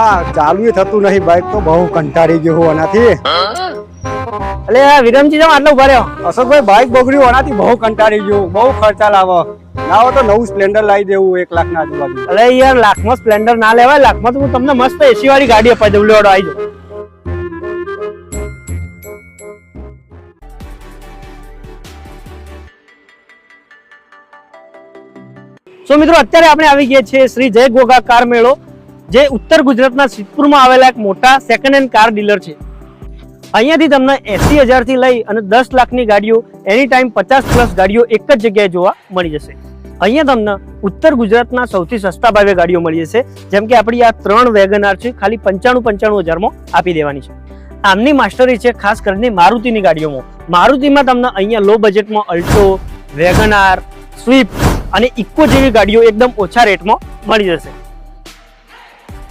આ ચાલુ થતું નહીં બાઈક તો બહુ કંટાળી ગયો હું આનાથી. એટલે વિરમજી જાવ આટલો ઊભા રહ્યો. અશોકભાઈ બાઈક બગડ્યું આનાથી બહુ કંટાળી ગયું બહુ ખર્ચા લાવો. લાવો તો નવું સ્પ્લેન્ડર લાવી દેવું એક લાખ ના આજુબાજુ અરે યાર લાખમાં સ્પ્લેન્ડર ના લેવાય લાખમાં તો હું તમને મસ્ત એસી વાળી ગાડી અપાઈ દઉં. લેવડો આવી જાઓ. સો મિત્રો અત્યારે આપણે આવી ગયા છીએ શ્રી જય ગોગા કાર મેળો. જે ઉત્તર ગુજરાતના સિદ્ધપુરમાં આવેલા એક મોટા સેકન્ડ હેન્ડ કાર ડીલર છે. અહીંયાથી તમને એસી હજારથી લઈ અને દસ લાખની ગાડીઓ એની ટાઈમ પચાસ પ્લસ ગાડીઓ એક જ જગ્યાએ જોવા મળી જશે. અહીંયા તમને ઉત્તર ગુજરાતના સૌથી સસ્તા ભાવે ગાડીઓ મળી જશે. જેમ કે આપણી આ ત્રણ વેગનાર છે, ખાલી પંચાણું પંચાણું હજારમાં આપી દેવાની છે. આમની માસ્ટરી છે ખાસ કરીને મારુતિની ગાડીઓમાં. મારુતિમાં તમને અહીંયા લો બજેટમાં અલ્ટો વેગનાર સ્વિફ્ટ અને ઇકો જેવી ગાડીઓ એકદમ ઓછા રેટમાં મળી જશે.